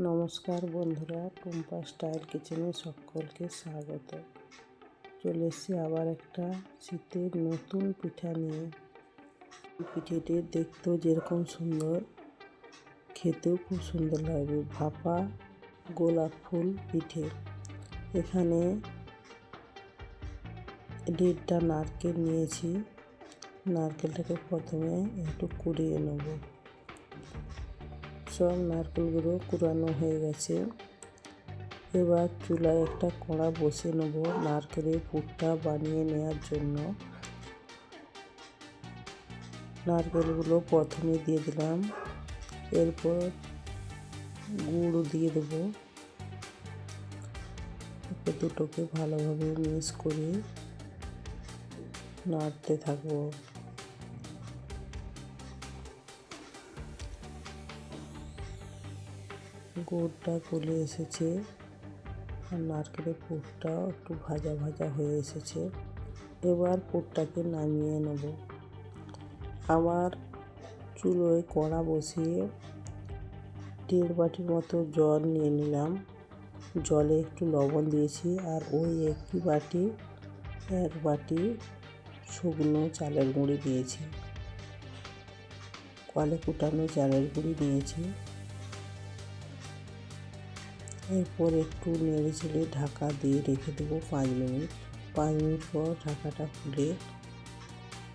নমস্কার বন্ধুরা, টুম্পা স্টাইল কিচেনে সকলকে স্বাগত। চলে এসেছি আবার একটা শীতের নতুন পিঠা নিয়ে। পিঠেটি দেখতেও যেরকম সুন্দর, খেতেও খুব সুন্দর লাগবে। ভাপা গোলাপ ফুল পিঠে। এখানে দেড়টা নারকেল নিয়েছি। নারকেলটাকে প্রথমে একটু কুড়িয়ে নেব। সব নারকেলগুলো কুড়ানো হয়ে গেছে। এবার চুলায় একটা কড়া বসে নেব নারকেলের পুরটা বানিয়ে নেওয়ার জন্য। নারকেলগুলো প্রথমে দিয়ে দিলাম, এরপর গুঁড়ো দিয়ে দেবো। দুটোকে ভালোভাবে মিক্স করে নাড়তে থাকব। গুড়টা গলে এসেছে আর নারকেলের পুরটাও একটু ভাজা ভাজা হয়ে এসেছে। এবার পুরটাকে নামিয়ে নেব। আমার চুলোয় কড়া বসিয়ে দেড় বাটির মতো জল নিয়ে নিলাম। জলে একটু লবণ দিয়েছি আর ওই একটি বাটি, এক বাটি শুকনো চালের গুঁড়ি দিয়েছি। কলে কুটানো চালের গুঁড়ি দিয়েছি। এরপর একটু নেড়ে চেড়ে ঢাকা দিয়ে রেখে দেবো পাঁচ মিনিট। পাঁচ মিনিট পর ঢাকাটা খুলে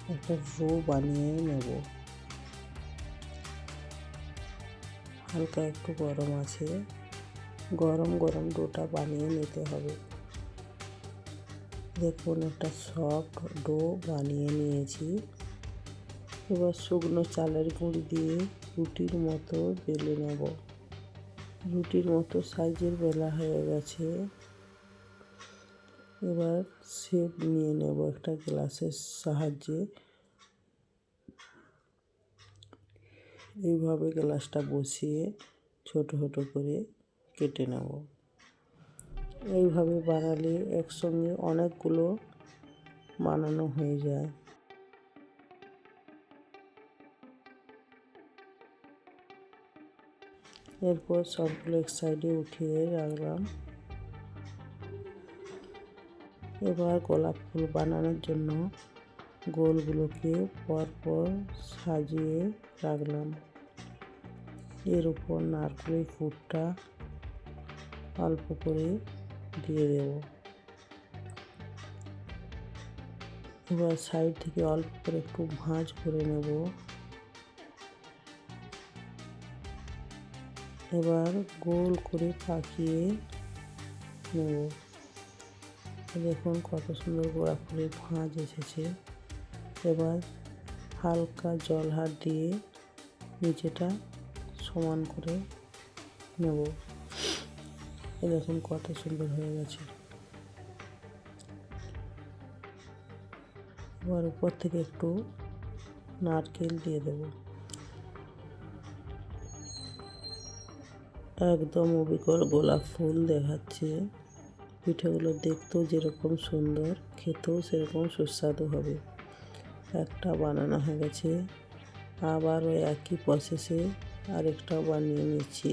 একটা রো বানিয়ে নেব। হালকা একটু গরম আছে। গরম গরম ডোটা বানিয়ে নিতে হবে। দেখুন একটা সফট ডো বানিয়ে নিয়েছি। এবার শুকনো চালের গুঁড়ি দিয়ে রুটির মতো বেলে নেব। রুটির মতো সাইজের বেলা হয়ে গেছে। এবার শেপ নিয়ে নেব একটা গ্লাসের সাহায্যে। এইভাবে গ্লাসটা বসিয়ে ছোট ছোট করে কেটে নেব। এইভাবে বানালে একসঙ্গে অনেকগুলো বানানো হয়ে যায়। এরপর সবগুলো এক সাইডে উঠিয়ে রাখলাম। এবার গোলাপ ফুল বানানোর জন্য গোলগুলোকে পরপর সাজিয়ে রাখলাম। এর উপর নারকেলের ফুটটা অল্প করে দিয়ে দেব। এবার সাইড থেকে অল্প করে একটু ভাঁজ করে নেব। এবার গোল করে পাকিয়ে নেব। দেখুন কত সুন্দর গোড়া ফুলের ভাঁজ এসেছে। এবার হালকা জল হাত দিয়ে নিচেটা সমান করে নেব। দেখুন কত সুন্দর হয়ে গেছে। এবার উপর থেকে একটু নারকেল দিয়ে দেবো। একদম অবিকল গোলাপ ফুল দেখাচ্ছে। পিঠেগুলো দেখতেও যেরকম সুন্দর, খেতেও সেরকম সুস্বাদু হবে। একটা বানানো হয়ে গেছে, আবার ওই একই প্রসেসে আরেকটাও বানিয়ে নিচ্ছি।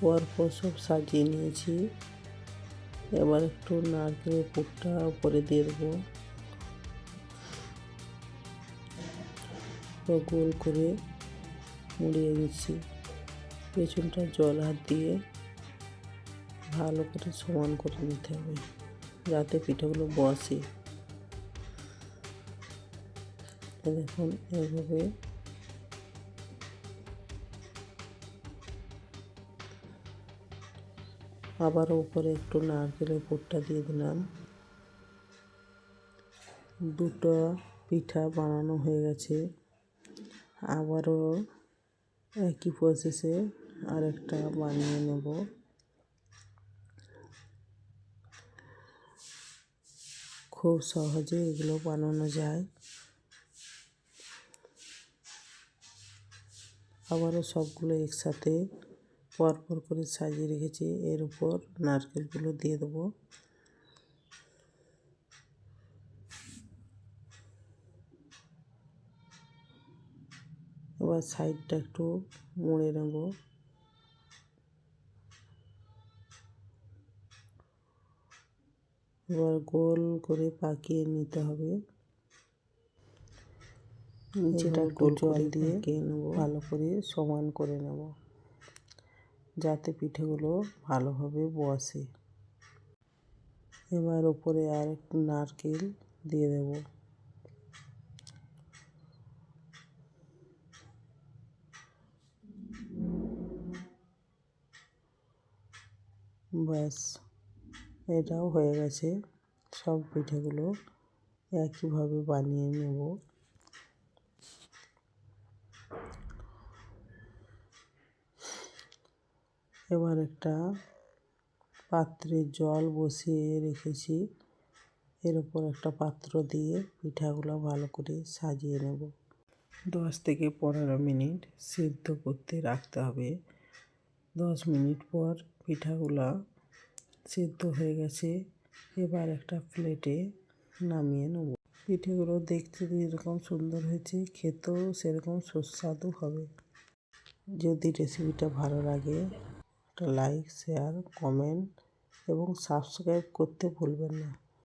পরপর সব সাজিয়ে নিয়েছি। এবার একটু নারকেলের পুরটা উপরে দিয়ে দেবো। গোল করে মুড়িয়ে দিচ্ছি পেছনটা জল হাত দিয়ে ভালো করে সমান করে নিতে হবে। যাতে পিঠাগুলো বসে। দেখুন এইভাবে আবার উপরে একটু নারকেলের পুরটা দিয়ে দিলাম। দুটো পিঠা বানানো হয়ে গেছে। আবারও একই প্রসেসে আরেকটা বানিয়ে নেব। খুব সহজে এগুলো বানানো যায়। আবারও সবগুলো একসাথে পরপর করে সাজিয়ে রেখেছি। এর উপর নারকেলগুলো দিয়ে দেবো। এবার সাইডটা একটু মুড়ে নেব। এবার গোল করে পাকিয়ে নিতে হবে। নিচেটা গোল জল দিয়ে নেব। ভালো করে সমান করে নেব যাতে পিঠেগুলো ভালোভাবে বসে। এবার ওপরে আর একটু নারকেল দিয়ে দেব। ব্যাস। এটাও হয়ে গেছে। সব পিঠেগুলো একইভাবে বানিয়ে নেব। এবার একটা পাত্রে জল বসিয়ে রেখেছি। এর উপর একটা পাত্র দিয়ে পিঠাগুলো ভালো করে সাজিয়ে নেব। দশ থেকে পনেরো মিনিট সিদ্ধ করতে রাখতে হবে। দশ মিনিট পর পিঠাগুলো সিদ্ধ হয়ে গেছে। এবার একটা প্লেটে নামিয়ে নেব। পিঠেগুলো দেখতে যেরকম সুন্দর হয়েছে, খেতেও সেরকম সুস্বাদু হবে। যদি রেসিপিটা ভালো লাগে, একটা লাইক শেয়ার কমেন্ট এবং সাবস্ক্রাইব করতে ভুলবেন না।